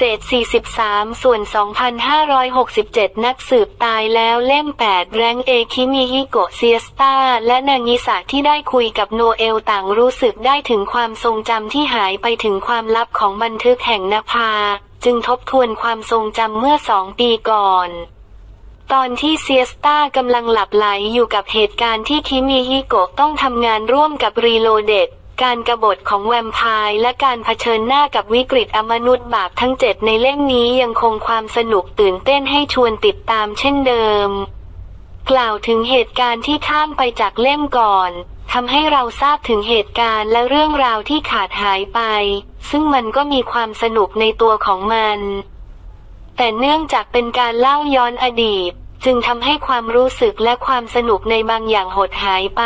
เศษ 43 ส่วน 2,567 นักสืบตายแล้วเล่ม 8 แรงเอคิมิฮิโกะเซียสตาและนางิสะที่ได้คุยกับโนเอลต่างรู้สึกได้ถึงความทรงจำที่หายไปถึงความลับของบันทึกแห่งนภา จึงทบทวนความทรงจำเมื่อสองปีก่อนตอนที่เซียสตากำลังหลับไหลอยู่กับเหตุการณ์ที่คิมิฮิโกะต้องทำงานร่วมกับรีโลเดต การกรบฏของแวมไพร์และการเผชิญหน้ากับวิกฤตอมนุษย์บาปทั้งเจ็ดในเล่มนี้ยังคงความสนุกตื่นเต้นให้ชวนติดตามเช่นเดิม กล่าวถึงเหตุการณ์ที่ข้ามไปจากเล่มก่อนทำให้เราทราบถึงเหตุการณ์และเรื่องราวที่ขาดหายไป ซึ่งมันก็มีความสนุกในตัวของมัน แต่เนื่องจากเป็นการเล่าย้อนอดีต จึงทำให้ความรู้สึกและความสนุกในบางอย่างหดหายไป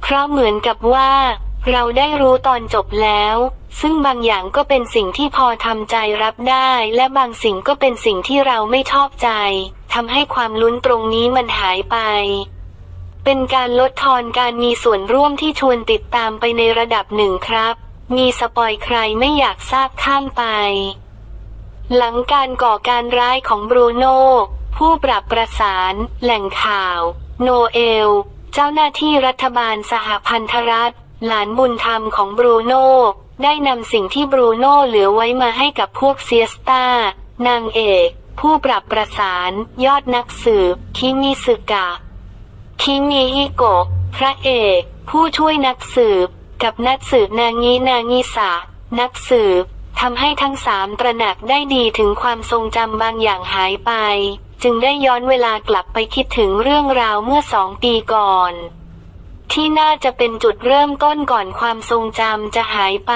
เพราะเหมือนกับว่า เราได้รู้ตอนจบแล้ว ซึ่งบางอย่างก็เป็นสิ่งที่พอทำใจรับได้ และบางสิ่งก็เป็นสิ่งที่เราไม่ชอบใจทำให้ความลุ้นตรงนี้มันหายไป เป็นการลดทอนการมีส่วนร่วมที่ชวนติดตามไปในระดับหนึ่งครับ มีสปอยใครไม่อยากทราบข้ามไป หลังการก่อการร้ายของบรูโน่ผู้ปรับประสาน แหล่งข่าว โนเอล เจ้าหน้าที่รัฐบาลสหพันธรัฐ หลานบุญธรรมของบรูโน่ได้นำสิ่งที่บรูโน่เหลือไว้มาให้กับพวกเซียสตานางเอก ผู้ปรับประสาน ยอดนักสืบ คิมิสึกะ คิมิฮิโกะพระเอก ผู้ช่วยนักสืบ กับนักสืบนางินางิสะนักสืบทำให้ทั้งสามตระหนักได้ดีถึงความทรงจำบางอย่างหายไป จึงได้ย้อนเวลากลับไปคิดถึงเรื่องราวเมื่อสองปีก่อน ที่น่าจะเป็นจุดเริ่มต้นก่อนความทรงจำจะหายไป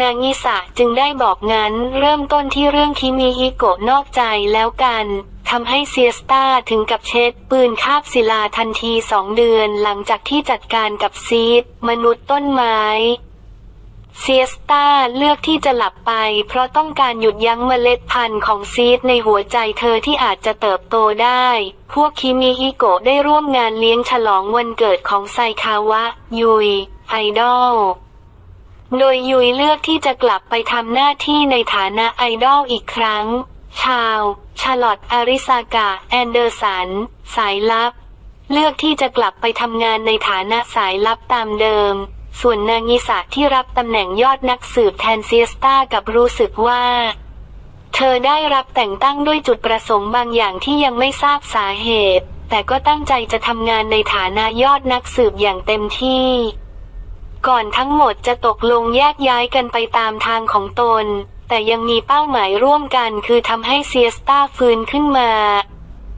นางิสะจึงได้บอกงั้นเริ่มต้นที่เรื่องคิมิฮิโกะนอกใจแล้วกันทำให้เซียสตาถึงกับเช็ดปืนคาบศิลาทันทีสองเดือนหลังจากที่จัดการกับซีดมนุษย์ต้นไม้ เซียสตาเลือกที่จะหลับไป เพราะต้องการหยุดยั้งเมล็ดพันธุ์ของซีดในหัวใจเธอที่อาจจะเติบโตได้ พวกคิมิฮิโกะได้ร่วมงานเลี้ยงฉลองวันเกิดของไซคาวะ ยุย ไอดอล โดยยุยเลือกที่จะกลับไปทำหน้าที่ในฐานะไอดอลอีกครั้ง ชาว ชาลอตอาริซากาแอนเดอร์สัน สายลับ เลือกที่จะกลับไปทำงานในฐานะสายลับตามเดิม ส่วนนางยิสาที่รับตำแหน่งยอดนักสืบแทนเซียสตากับรู้สึกว่า เธอได้รับแต่งตั้งด้วยจุดประสงค์บางอย่างที่ยังไม่ทราบสาเหตุ แต่ก็ตั้งใจจะทำงานในฐานะยอดนักสืบอย่างเต็มที่ ก่อนทั้งหมดจะตกลงแยกย้ายกันไปตามทางของตน แต่ยังมีเป้าหมายร่วมกันคือทำให้เซียสตาฟื้นขึ้นมา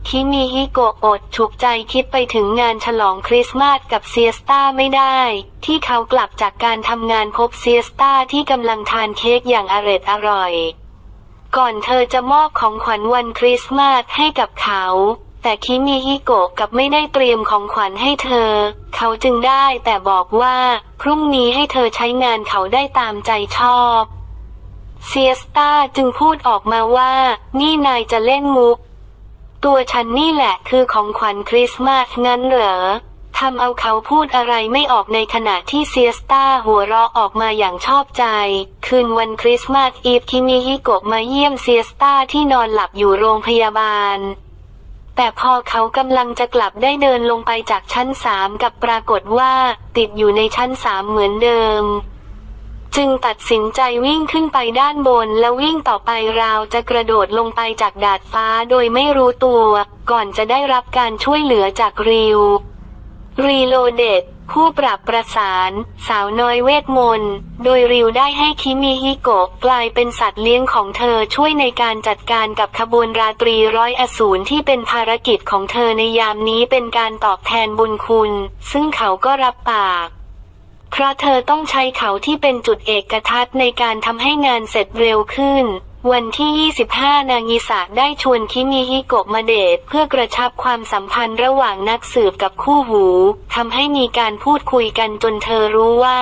คิมิฮิโกะอดฉุกใจคิดไปถึงงานฉลองคริสต์มาสกับเซียสตาไม่ได้ ที่เขากลับจากการทำงานพบเซียสตาที่กำลังทานเค้กอย่างอร็ดอร่อย ก่อนเธอจะมอบของขวัญวันคริสต์มาสให้กับเขา แต่คิมิฮิโกะกับไม่ได้เตรียมของขวัญให้เธอ เขาจึงได้แต่บอกว่า พรุ่งนี้ให้เธอใช้งานเขาได้ตามใจชอบเซียสตาจึงพูดออกมาว่า นี่นายจะเล่นมุก ตัวฉันนี่แหละคือของขวัญคริสต์มาสงั้นเหรอทำเอาเขาพูดอะไรไม่ออกในขณะที่เซียสตาหัวเราะออกมาอย่างชอบใจ คืนวันคริสต์มาสอีฟคิมิฮิโกะมาเยี่ยมเซียสตาที่นอนหลับอยู่โรงพยาบาล แต่พอเขากำลังจะกลับได้เดินลงไปจากชั้นสามกับปรากฏว่า ติดอยู่ในชั้นสามเหมือนเดิม จึงตัดสินใจวิ่งขึ้นไปด้านบนแล้ววิ่งต่อไปราวจะกระโดดลงไปจากดาดฟ้าโดยไม่รู้ตัว ก่อนจะได้รับการช่วยเหลือจากริว รีโลเดตผู้ปรับประสาน สาวน้อยเวทมนต์ โดยริวได้ให้คิมิฮิโกะกลายเป็นสัตว์เลี้ยงของเธอช่วยในการจัดการกับขบวนราตรีร้อยอสูรที่เป็นภารกิจของเธอในยามนี้เป็นการตอบแทนบุญคุณ ซึ่งเขาก็รับปาก เพราะเธอต้องใช้เขาที่เป็นจุดเอกทัศน์ในการทำให้งานเสร็จเร็วขึ้น วันที่ 25 นางิสะได้ชวนคิมิฮิโกะมาเดทเพื่อกระชับความสัมพันธ์ระหว่างนักสืบกับคู่หูทำให้มีการพูดคุยกันจนเธอรู้ว่า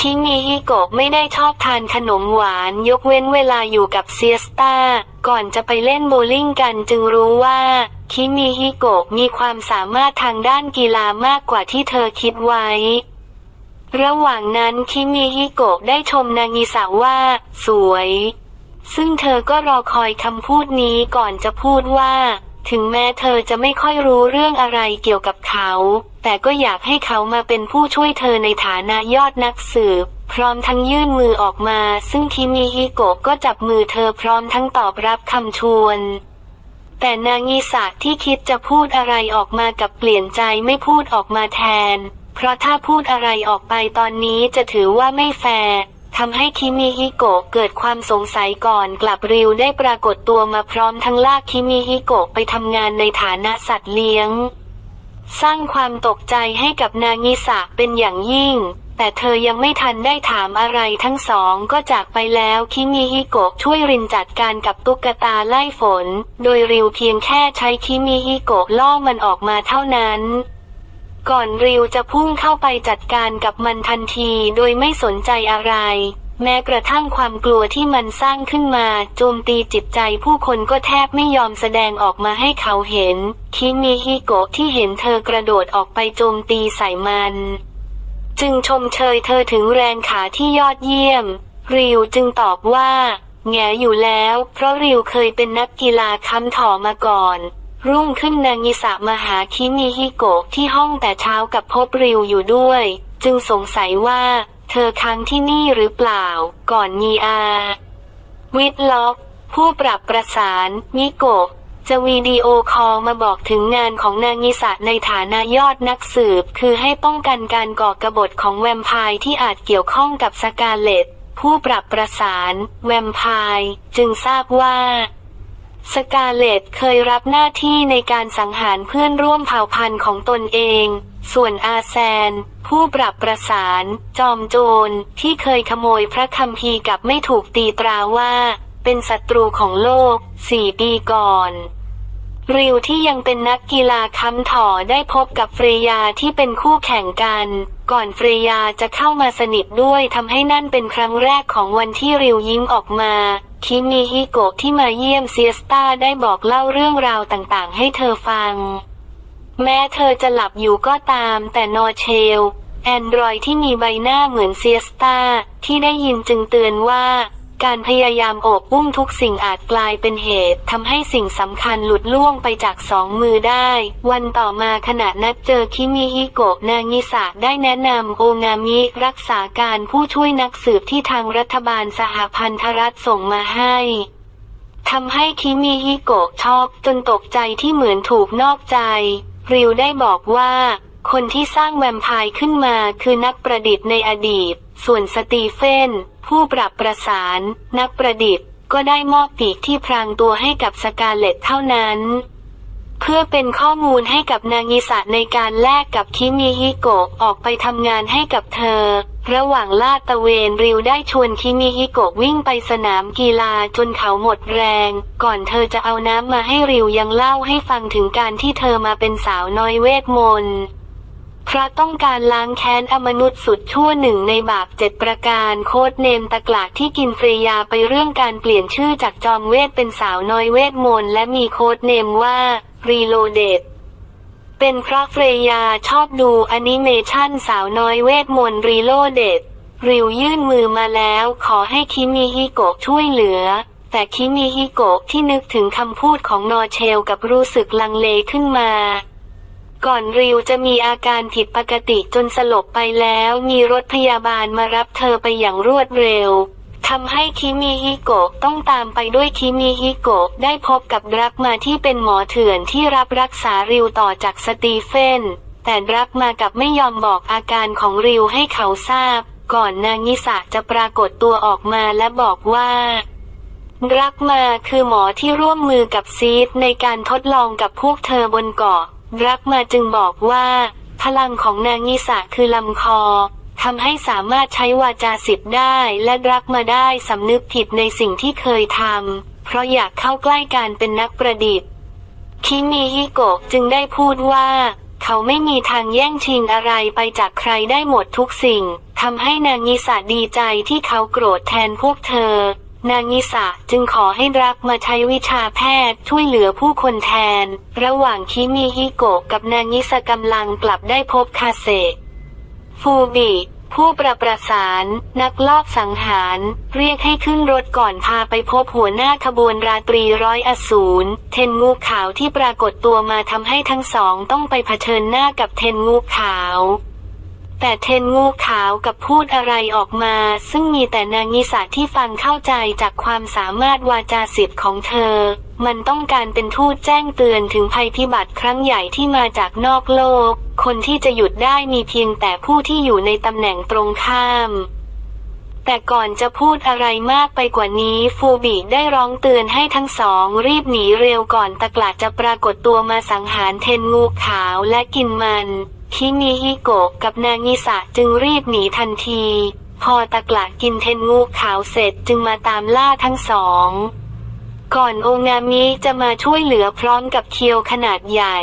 คิมิฮิโกะไม่ได้ชอบทานขนมหวานยกเว้นเวลาอยู่กับเซียสตาก่อนจะไปเล่นโบว์ลิ่งกันจึงรู้ว่าคิมิฮิโกะมีความสามารถทางด้านกีฬามากกว่าที่เธอคิดไว้ ระหว่างนั้นคิมิฮิโกะได้ชมนางิสะว่า สวย ซึ่งเธอก็รอคอยคำพูดนี้ก่อนจะพูดว่า ถึงแม้เธอจะไม่ค่อยรู้เรื่องอะไรเกี่ยวกับเขา แต่ก็อยากให้เขามาเป็นผู้ช่วยเธอในฐานะยอดนักสืบ พร้อมทั้งยื่นมือออกมา ซึ่งคิมิฮิโกะก็จับมือเธอพร้อมทั้งตอบรับคำชวนแต่นางงิสะที่คิดจะพูดอะไรออกมากับเปลี่ยนใจไม่พูดออกมาแทน เพราะถ้าพูดอะไรออกไปตอนนี้จะถือว่าไม่แฟร์ทำให้คิมิฮิโกะเกิดความสงสัยก่อนกลับริวได้ปรากฏตัวมาพร้อมทั้งลากคิมิฮิโกะไปทำงานในฐานะสัตว์เลี้ยง สร้างความตกใจให้กับนางิสะเป็นอย่างยิ่ง แต่เธอยังไม่ทันได้ถามอะไรทั้งสองก็จากไปแล้วคิมิฮิโกะช่วยรินจัดการกับตุ๊กตาไล่ฝน โดยริวเพียงแค่ใช้คิมิฮิโกะล่อมันออกมาเท่านั้น ก่อนริวจะพุ่งเข้าไปจัดการกับมันทันทีโดยไม่สนใจอะไร แม้กระทั่งความกลัวที่มันสร้างขึ้นมา โจมตีจิตใจผู้คนก็แทบไม่ยอมแสดงออกมาให้เขาเห็น คิมิฮิโกะที่เห็นเธอกระโดดออกไปโจมตีใส่มัน จึงชมเชยเธอถึงแรงขาที่ยอดเยี่ยม ริวจึงตอบว่า แงอยู่แล้ว เพราะริวเคยเป็นนักกีฬาค้ำถอมาก่อน รุ่งขึ้นนางงิสะมาหาคิมิฮิโกะที่ห้องแต่เช้ากับพบริวอยู่ด้วย จึงสงสัยว่า เธอค้างที่นี่หรือเปล่า ก่อนมีอา วิทล็อก ผู้ปรับประสานมิโกะจะวิดีโอคอลมาบอกถึงงานของนางงิสะในฐานะยอดนักสืบ คือให้ป้องกันการก่อกรบฏของแวมไพร์ที่อาจเกี่ยวข้องกับสกาเลตผู้ปรับประสาน แวมไพร์จึงทราบว่า สกาเลตเคยรับหน้าที่ในการสังหารเพื่อนร่วมเผ่าพันธุ์ของตนเอง ส่วนอาแซน ผู้ปรับประสาน จอมโจรที่เคยขโมยพระคัมภีร์กับไม่ถูกตีตราว่า เป็นศัตรูของโลกสี่ปีก่อน ริวที่ยังเป็นนักกีฬาค้ำถอได้พบกับเฟรยาที่เป็นคู่แข่งกัน ก่อนเฟรยาจะเข้ามาสนิทด้วยทำให้นั่นเป็นครั้งแรกของวันที่ริวยิ้มออกมา คิมิฮิโกะที่มาเยี่ยมเซียสตาได้บอกเล่าเรื่องราวต่างๆ ให้เธอฟัง แม้เธอจะหลับอยู่ก็ตาม แต่นอเชล แอนดรอยที่มีใบหน้าเหมือนเซียสตาที่ได้ยินจึงเตือนว่า การพยายามโอบอุ้มทุกสิ่งอาจกลายเป็นเหตุทำให้สิ่งสำคัญหลุดล่วงไปจากสองมือได้ วันต่อมาขณะนัดเจอคิมิฮิโกะนางิสะได้แนะนำโองามิรักษาการผู้ช่วยนักสืบที่ทางรัฐบาลสหพันธรัฐส่งมาให้ทำให้คิมิฮิโกะชอบจนตกใจที่เหมือนถูกนอกใจ ริวได้บอกว่า คนที่สร้างแวมไพร์ขึ้นมาคือนักประดิษฐ์ในอดีต ส่วนสตีเฟน ผู้ปรับประสาน นักประดิษฐ์ ก็ได้มอบปีกที่พรางตัวให้กับสกาเลตเท่านั้น เพื่อเป็นข้อมูลให้กับนางิสะในการแลกกับคิมิฮิโกะออกไปทำงานให้กับเธอ ระหว่างลาดตะเวนริวได้ชวนคิมิฮิโกะวิ่งไปสนามกีฬาจนเขาหมดแรง ก่อนเธอจะเอาน้ำมาให้ริวยังเล่าให้ฟังถึงการที่เธอมาเป็นสาวน้อยเวทมนต์ พระต้องการล้างแค้นอมนุษย์สุดชั่วหนึ่งในบาปเจ็ดประการโคดเนมตะกลากที่กินเฟรยาไปเรื่องการเปลี่ยนชื่อจากจอมเวทเป็นสาวน้อยเวทมนต์และมีโคดเนมว่ารีโลเดตเป็นเพราะเฟรยาชอบดูแอนิเมชันสาวน้อยเวทมนต์รีโลเดตริวยื่นมือมาแล้วขอให้คิมิฮิโกะช่วยเหลือ แต่คิมิฮิโกะที่นึกถึงคำพูดของนอเชลกับรู้สึกลังเลขึ้นมา ก่อนริวจะมีอาการผิดปกติจนสลบไปแล้ว มีรถพยาบาลมารับเธอไปอย่างรวดเร็วทำให้คิมิฮิโกะต้องตามไปด้วยคิมิฮิโกะได้พบกับรักมาที่เป็นหมอเถื่อนที่รับรักษาริวต่อจากสตีเฟน แต่รักมากับไม่ยอมบอกอาการของริวให้เขาทราบ ก่อนนางนิสะจะปรากฏตัวออกมาและบอกว่า รักมาคือหมอที่ร่วมมือกับซีดในการทดลองกับพวกเธอบนเกาะ รักมาจึงบอกว่า พลังของนางนิสะคือลำคอทำให้สามารถใช้วาจาสิทธิ์ได้และรักมาได้สำนึกผิดในสิ่งที่เคยทำเพราะอยากเข้าใกล้การเป็นนักประดิษฐ์ คิมิฮิโกะจึงได้พูดว่า เขาไม่มีทางแย่งชิงอะไรไปจากใครได้หมดทุกสิ่งทำให้นางนิสาดีใจที่เขาโกรธแทนพวกเธอ นางนิสาจึงขอให้รักมาใช้วิชาแพทย์ช่วยเหลือผู้คนแทน ระหว่างคิมิฮิโกะกับนางนิสากำลังกลับได้พบคาเซฟูบิผู้ประประสาน นักลอบสังหาร เรียกให้ขึ้นรถก่อนพาไปพบหัวหน้าขบวนราตรีร้อยอสูรเทนงูขาวที่ปรากฏตัวมาทำให้ทั้งสองต้องไปเผชิญหน้ากับเทนงูขาว แต่เทนงูขาวกับพูดอะไรออกมา ซึ่งมีแต่นางนิสาที่ฟังเข้าใจจากความสามารถวาจาสิทธิ์ของเธอ มันต้องการเป็นทูตแจ้งเตือนถึงภัยพิบัติครั้งใหญ่ที่มาจากนอกโลก คนที่จะหยุดได้มีเพียงแต่ผู้ที่อยู่ในตำแหน่งตรงข้ามแต่ก่อนจะพูดอะไรมากไปกว่านี้ฟูบิได้ร้องเตือนให้ทั้งสอง รีบหนีเร็วก่อนตะกลาจะปรากฏตัวมาสังหารเทนงูขาวและกินมัน คิมิฮิโกะกับนางิสะจึงรีบหนีทันที พอตะกละกินเทนงูขาวเสร็จจึงมาตามล่าทั้งสอง ก่อนโองามิจะมาช่วยเหลือพร้อมกับเคียวขนาดใหญ่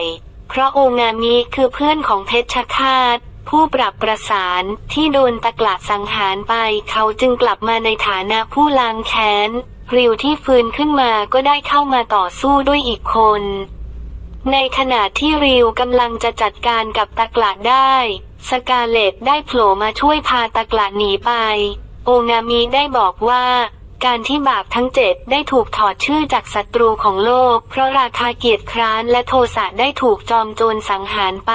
เพราะโองามิคือเพื่อนของเพชรคาตผู้ปรับประสานที่โดนตะกละสังหารไปเขาจึงกลับมาในฐานะผู้ล้างแค้นริวที่ฟื้นขึ้นมาก็ได้เข้ามาต่อสู้ด้วยอีกคน ในขณะที่ริวกำลังจะจัดการกับตะกละได้ สกาเลตได้โผล่มาช่วยพาตะกละหนีไป โองามิได้บอกว่า การที่บาปทั้งเจ็ดได้ถูกถอดชื่อจากศัตรูของโลก เพราะราคาเกียรติคร้านและโทสะได้ถูกจอมโจรสังหารไป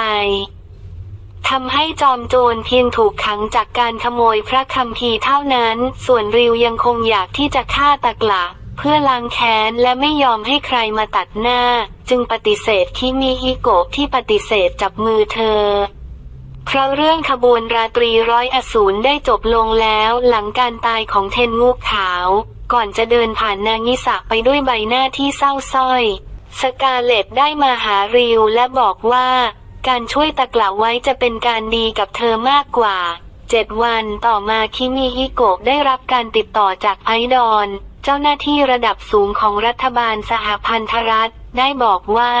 ทำให้จอมโจรเพียงถูกขังจากการขโมยพระคัมภีร์เท่านั้น ส่วนริวยังคงอยากที่จะฆ่าตะกละ เพื่อล้างแค้นและไม่ยอมให้ใครมาตัดหน้า จึงปฏิเสธคิมิฮิโกะที่ปฏิเสธจับมือเธอ เพราะเรื่องขบวนราตรีร้อยอสูรได้จบลงแล้วหลังการตายของเทนงูขาว ก่อนจะเดินผ่านนางิสะไปด้วยใบหน้าที่เศร้าส้อยสกาเลตได้มาหาริวและบอกว่า การช่วยตะกละไว้จะเป็นการดีกับเธอมากกว่า เจ็ดวันต่อมาคิมิฮิโกะได้รับการติดต่อจากไอดอน เจ้าหน้าที่ระดับสูงของรัฐบาลสหพันธรัฐได้บอกว่า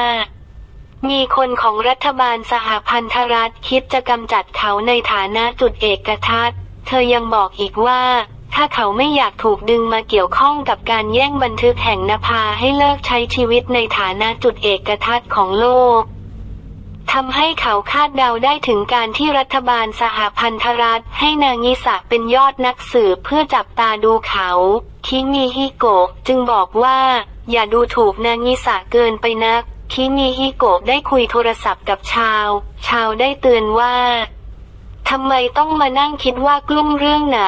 มีคนของรัฐบาลสหพันธรัฐคิดจะกำจัดเขาในฐานะจุดเอกทัศน์เธอยังบอกอีกว่า ถ้าเขาไม่อยากถูกดึงมาเกี่ยวข้องกับการแย่งบันทึกแห่งนภาให้เลิกใช้ชีวิตในฐานะจุดเอกทัศน์ของโลก ทำให้เขาคาดเดาได้ถึงการที่รัฐบาลสหพันธรัฐ ให้นางิสะเป็นยอดนักสืบเพื่อจับตาดูเขาคิมิฮิโกะจึงบอกว่า อย่าดูถูกนางงิสะเกินไปนักคิมิฮิโกะได้คุยโทรศัพท์กับชาว ชาวได้เตือนว่าทำไมต้องมานั่งคิดว่ากลุ้มเรื่องไหน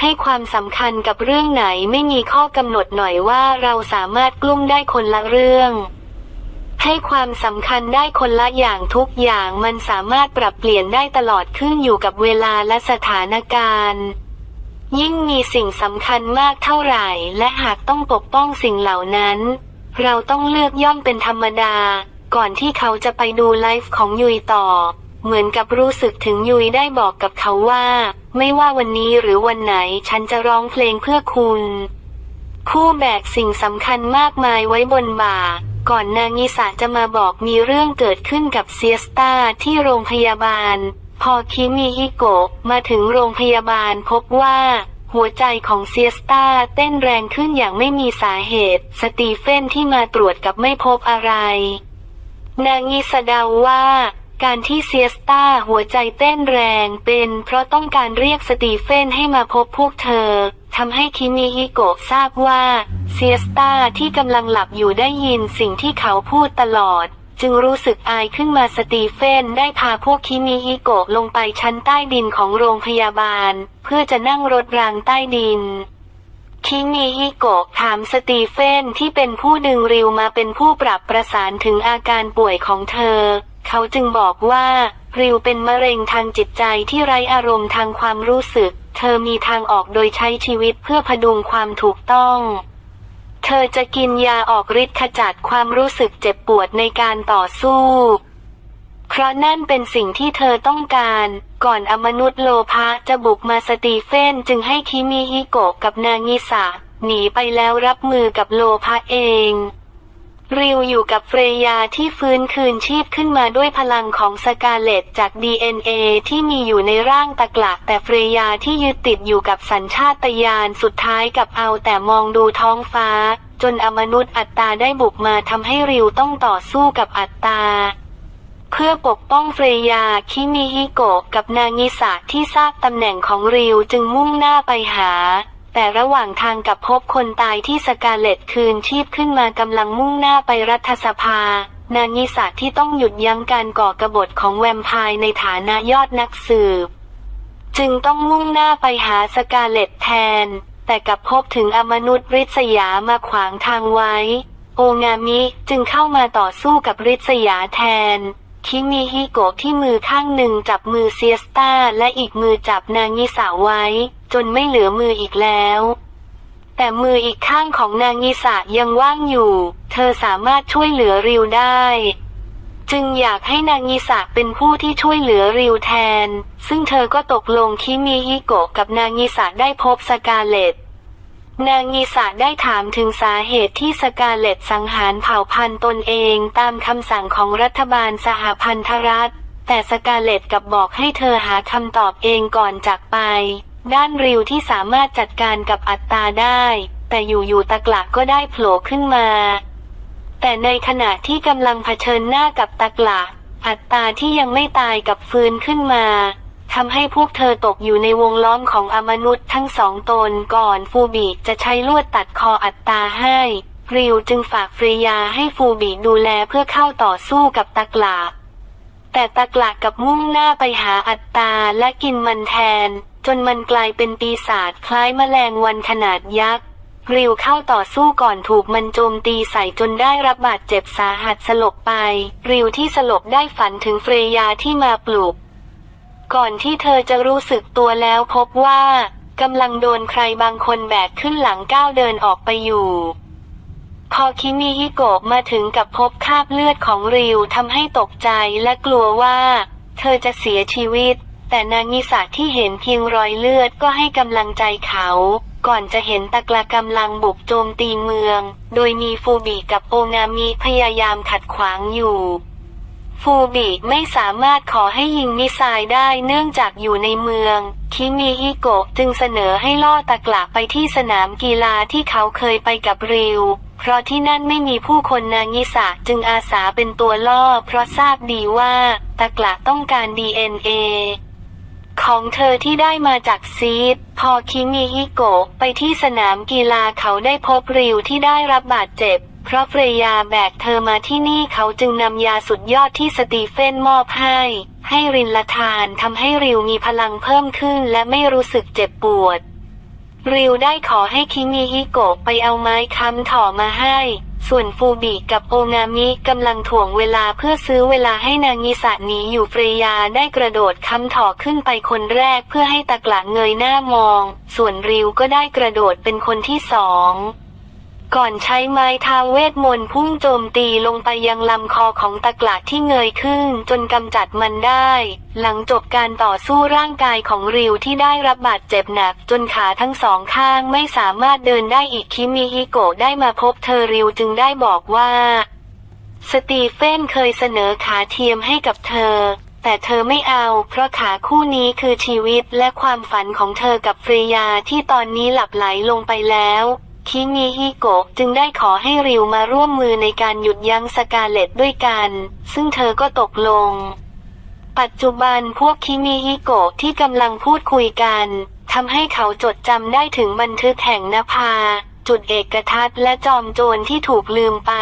ให้ความสำคัญกับเรื่องไหนไม่มีข้อกำหนดหน่อยว่าเราสามารถกลุ้มได้คนละเรื่อง ให้ความสำคัญได้คนละอย่างทุกอย่างมันสามารถปรับเปลี่ยนได้ตลอดขึ้นอยู่กับเวลาและสถานการณ์ ยิ่งมีสิ่งสำคัญมากเท่าไหร่ และหากต้องปกป้องสิ่งเหล่านั้น เราต้องเลือกย่อมเป็นธรรมดา ก่อนที่เขาจะไปดูไลฟ์ของยุยต่อ เหมือนกับรู้สึกถึงยุยได้บอกกับเขาว่า ไม่ว่าวันนี้หรือวันไหนฉันจะร้องเพลงเพื่อคุณ คู่แบกสิ่งสำคัญมากมายไว้บนบ่า ก่อนนางอิสาจะมาบอกมีเรื่องเกิดขึ้นกับเซียสตาที่โรงพยาบาล พอคิมิฮิโกะมาถึงโรงพยาบาลพบว่า หัวใจของเซียสตาเต้นแรงขึ้นอย่างไม่มีสาเหตุ สตีเฟนที่มาตรวจกับไม่พบอะไร นางอิสเดาว่า การที่เซียสตาหัวใจเต้นแรงเป็นเพราะต้องการเรียกสตีเฟนให้มาพบพวกเธอทำให้คิมิฮิโกะทราบว่าเซียสตาที่กำลังหลับอยู่ได้ยินสิ่งที่เขาพูดตลอด จึงรู้สึกอายขึ้นมาสตีเฟนได้พาพวกคิมิฮิโกะลงไปชั้นใต้ดินของโรงพยาบาล เพื่อจะนั่งรถรางใต้ดินคิมิฮิโกะถามสตีเฟนที่เป็นผู้ดึงริวมาเป็นผู้ปรับประสานถึงอาการป่วยของเธอ เขาจึงบอกว่าริวเป็นมะเร็งทางจิตใจที่ไร้อารมณ์ทางความรู้สึก เธอมีทางออกโดยใช้ชีวิตเพื่อพดุงความถูกต้อง เธอจะกินยาออกฤทธิ์ขจัดความรู้สึกเจ็บปวดในการต่อสู้ เพราะนั่นเป็นสิ่งที่เธอต้องการ ก่อนอมนุษย์โลภะจะบุกมาสตีเฟนจึงให้คิมิฮิโกะกับนางงิสะหนีไปแล้วรับมือกับโลภะเอง ริวอยู่กับเฟรยาที่ฟื้นคืนชีพขึ้นมาด้วยพลังของสกาเลตจาก DNA ที่มีอยู่ในร่างตะกละแต่เฟรยาที่ยึดติดอยู่กับสัญชาตญาณสุดท้ายกับเอาแต่มองดูท้องฟ้า จนอมนุษย์อัตตาได้บุกมาทำให้ริวต้องต่อสู้กับอัตตาเพื่อปกป้องเฟรยาคิมิฮิโกะกับนางิสะที่ทราบตำแหน่งของริวจึงมุ่งหน้าไปหา แต่ระหว่างทางกับพบคนตายที่สกาเลตคืนชีพขึ้นมากำลังมุ่งหน้าไปรัฐสภา นางิสะที่ต้องหยุดยั้งการก่อกรบฏของแวมไพร์ในฐานะยอดนักสืบ จึงต้องมุ่งหน้าไปหาสกาเลตแทน แต่กับพบถึงอมนุษย์ริษยามาขวางทางไว้ โองามิจึงเข้ามาต่อสู้กับริษยาแทนคิมิฮิโกะที่มือข้างหนึ่งจับมือเซียสตาและอีกมือจับนางิสาไว้ จนไม่เหลือมืออีกแล้ว แต่มืออีกข้างของนางิสะยังว่างอยู่ เธอสามารถช่วยเหลือริวได้ จึงอยากให้นางิสะเป็นผู้ที่ช่วยเหลือริวแทน ซึ่งเธอก็ตกลงคิมิฮิโกะกับนางิสะได้พบสกาเลตนางงีสะได้ถามถึงสาเหตุที่สกาเลตสังหารเผ่าพันธุ์ตนเองตามคำสั่งของรัฐบาลสหพันธรัฐ แต่สกาเลตกับบอกให้เธอหาคำตอบเองก่อนจากไป ด้านริวที่สามารถจัดการกับอัตตาได้ แต่อยู่ๆตะกละก็ได้โผล่ขึ้นมา แต่ในขณะที่กำลังเผชิญหน้ากับตะกละอัตตาที่ยังไม่ตายกับฟื้นขึ้นมาทำให้พวกเธอตกอยู่ในวงล้อมของอมนุษย์ทั้งสองตนก่อนฟูบิจะใช้ลวดตัดคออัตตาให้ ริวจึงฝากฟรียาให้ฟูบิดูแลเพื่อเข้าต่อสู้กับตะกละแต่ตะกละกับมุ่งหน้าไปหาอัตตาและกินมันแทน จนมันกลายเป็นปีศาจคล้ายแมลงวันขนาดยักษ์ริวเข้าต่อสู้ก่อนถูกมันโจมตีใส่จนได้รับบาดเจ็บสาหัสสลบไป ริวที่สลบได้ฝันถึงเฟรยาที่มาปลุก ก่อนที่เธอจะรู้สึกตัวแล้วพบว่ากำลังโดนใครบางคนแบกขึ้นหลังก้าวเดินออกไปอยู่ พอคิมิฮิโกะมาถึงกับพบคราบเลือดของริวทำให้ตกใจและกลัวว่า เธอจะเสียชีวิต แต่นางนิสาที่เห็นเพียงรอยเลือดก็ให้กำลังใจเขา ก่อนจะเห็นตะกละกำลังบุกโจมตีเมือง โดยมีฟูบิกับโองามิพยายามขัดขวางอยู่ ฟูบิไม่สามารถขอให้ยิงมิสไซล์ได้เนื่องจากอยู่ในเมือง คิมิฮิโกะจึงเสนอให้ล่อตะกละไปที่สนามกีฬาที่เขาเคยไปกับริวเพราะที่นั่นไม่มีผู้คนนางิสะจึงอาสาเป็นตัวล่อ เพราะทราบดีว่า ตะกละต้องการ DNA ของเธอที่ได้มาจากซีด พอคิมิฮิโกะไปที่สนามกีฬาเขาได้พบริวที่ได้รับบาดเจ็บ เพราะเฟรยาแบกเธอมาที่นี่เขาจึงนำยาสุดยอดที่สตีเฟนมอบให้ ให้รินละทานทำให้ริวมีพลังเพิ่มขึ้นและไม่รู้สึกเจ็บปวด ริวได้ขอให้คิมิฮิโกะไปเอาไม้ค้ำถ่อมาให้ ส่วนฟูบิกับโองามิกำลังถ่วงเวลาเพื่อซื้อเวลาให้นางงิสะหนีอยู่เฟรยาได้กระโดดค้ำถ่อขึ้นไปคนแรกเพื่อให้ตะกละเงยหน้ามอง ส่วนริวก็ได้กระโดดเป็นคนที่สอง ก่อนใช้ไม้เท้าเวทมนต์พุ่งโจมตีลงไปยังลำคอของตะกละที่เงยขึ้นจนกำจัดมันได้ หลังจบการต่อสู้ร่างกายของริวที่ได้รับบาดเจ็บหนักจนขาทั้งสองข้างไม่สามารถเดินได้อีกคิมิฮิโกะได้มาพบเธอริวจึงได้บอกว่า สตีเฟนเคยเสนอขาเทียมให้กับเธอ แต่เธอไม่เอาเพราะขาคู่นี้คือชีวิตและความฝันของเธอกับฟรียาที่ตอนนี้หลับไหลลงไปแล้ว คิมิฮิโกะจึงได้ขอให้ริวมาร่วมมือในการหยุดยั้งสกาเลตด้วยกัน ซึ่งเธอก็ตกลง ปัจจุบันพวกคิมิฮิโกะที่กำลังพูดคุยกันทำให้เขาจดจำได้ถึงบันทึกแห่งนภา จุดเอกทัศน์และจอมโจรที่ถูกลืมไป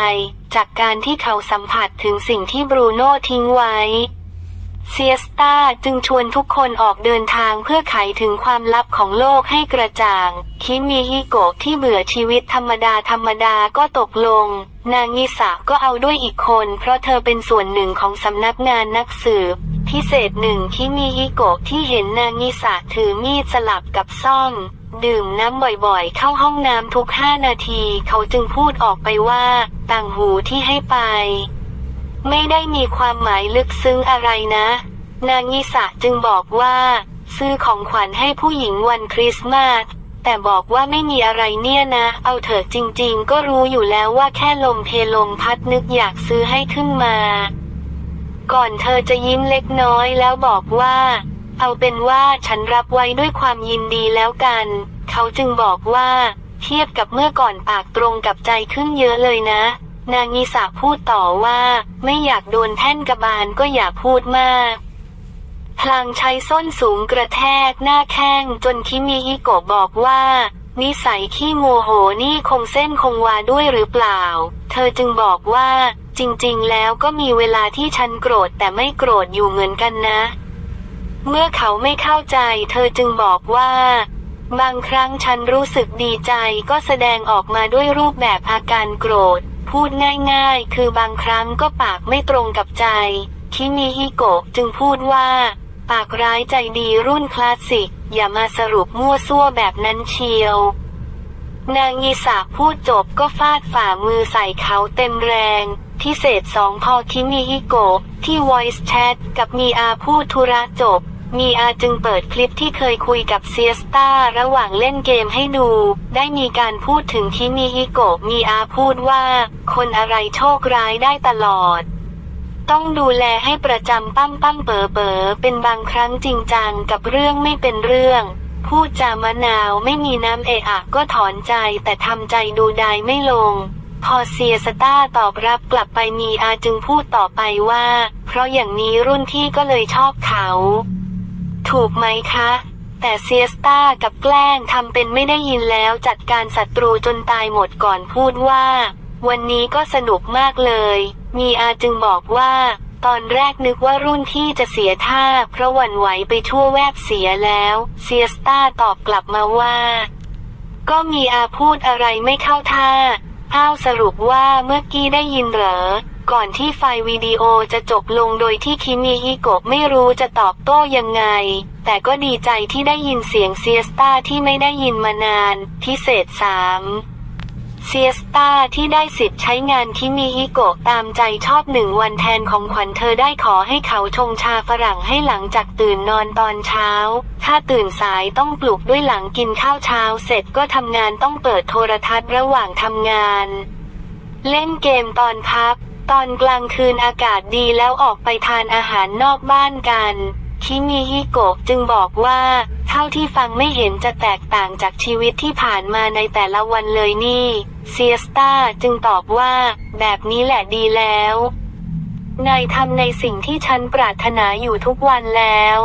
จากการที่เขาสัมผัสถึงสิ่งที่บรูโน่ทิ้งไว้ เซียสตาจึงชวนทุกคนออกเดินทางเพื่อไขถึงความลับของโลกให้กระจ่าง คิมิฮิโกะที่เบื่อชีวิตธรรมดาธรรมดาก็ตกลง นางงิสะก็เอาด้วยอีกคน เพราะเธอเป็นส่วนหนึ่งของสำนักงานนักสืบ พิเศษหนึ่งคิมิฮิโกะที่เห็นนางงิสะถือมีดสลับกับซ่อมดื่มน้ำบ่อยๆ เข้าห้องน้ำทุกห้านาที เขาจึงพูดออกไปว่า ต่างหูที่ให้ไป ไม่ได้มีความหมายลึกซึ้งอะไรนะ นางงิสะจึงบอกว่า ซื้อของขวัญให้ผู้หญิงวันคริสต์มาสแต่บอกว่าไม่มีอะไรเนี่ยนะ เอาเถอะจริงๆ ก็รู้อยู่แล้วว่าแค่ลมเพลมพัดนึกอยากซื้อให้ขึ้นมา ก่อนเธอจะยิ้มเล็กน้อยแล้วบอกว่า เอาเป็นว่าฉันรับไว้ด้วยความยินดีแล้วกัน เขาจึงบอกว่า เทียบกับเมื่อก่อนปากตรงกับใจขึ้นเยอะเลยนะ นางงิสาพูดต่อว่า ไม่อยากโดนแท่นกระบาลก็อย่าพูดมากพลางใช้ส้นสูงกระแทกหน้าแข้งจนคิมิฮิโกะบอกว่า นิสัยขี้โมโหนี่คงเส้นคงวาด้วยหรือเปล่า เธอจึงบอกว่า จริงๆ แล้วก็มีเวลาที่ฉันโกรธแต่ไม่โกรธอยู่เหมือนกันนะ เมื่อเขาไม่เข้าใจ เธอจึงบอกว่า บางครั้งฉันรู้สึกดีใจก็แสดงออกมาด้วยรูปแบบอาการโกรธ พูดง่ายๆ คือบางครั้งก็ปากไม่ตรงกับใจ คิมิฮิโกะจึงพูดว่า ปากร้ายใจดีรุ่นคลาสสิก อย่ามาสรุปมั่วซั่วแบบนั้นเชียว นางยีสาพูดจบก็ฟาดฝ่ามือใส่เขาเต็มแรงที่เศษสองพอคิมิฮิโกะที่ voice chat กับมีอาพูดธุระจบ มีอาจึงเปิดคลิปที่เคยคุยกับเซียสตาระหว่างเล่นเกมให้ดู ได้มีการพูดถึงคิมิฮิโกะมีอาพูดว่า คนอะไรโชคร้ายได้ตลอด ต้องดูแลให้ประจำปั้มปั้มเป๋อเป๋อเป็นบางครั้งจริงจังกับเรื่องไม่เป็นเรื่อง พูดจามะนาวไม่มีน้ำเอะอะก็ถอนใจแต่ทำใจดูดายไม่ลงพอเซียสตาตอบรับกลับไปมีอาจึงพูดต่อไปว่า เพราะอย่างนี้รุ่นพี่ก็เลยชอบเขา ถูกไหมคะ แต่เซียสตากับแกล้งทำเป็นไม่ได้ยินแล้วจัดการศัตรูจนตายหมดก่อนพูดว่า วันนี้ก็สนุกมากเลย มีอาจึงบอกว่า ตอนแรกนึกว่ารุ่นพี่จะเสียท่า เพราะหวั่นไหวไปทั่วแวบเสียแล้ว เซียสตาตอบกลับมาว่า ก็มีอาพูดอะไรไม่เข้าท่าอ้าวสรุปว่าเมื่อกี้ได้ยินเหรอ ก่อนที่ไฟล์วิดีโอจะจบลงโดยที่คิมิฮิโกะไม่รู้จะตอบโต้ยังไง แต่ก็ดีใจที่ได้ยินเสียงเซียสตาที่ไม่ได้ยินมานาน พิเศษสามเซียสตาที่ได้สิทธิ์ใช้งานคิมิฮิโกะตามใจชอบหนึ่งวันแทนของขวัญเธอได้ขอให้เขาชงชาฝรั่งให้หลังจากตื่นนอนตอนเช้า ถ้าตื่นสายต้องปลุกด้วยหลังกินข้าวเช้าเสร็จก็ทำงานต้องเปิดโทรทัศน์ระหว่างทำงาน เล่นเกมตอนพัก ตอนกลางคืนอากาศดีแล้วออกไปทานอาหารนอกบ้านกันคิมิฮิโกะจึงบอกว่า เท่าที่ฟังไม่เห็นจะแตกต่างจากชีวิตที่ผ่านมาในแต่ละวันเลยนี่เซียสตาจึงตอบว่า แบบนี้แหละดีแล้ว นายทำในสิ่งที่ฉันปรารถนาอยู่ทุกวันแล้ว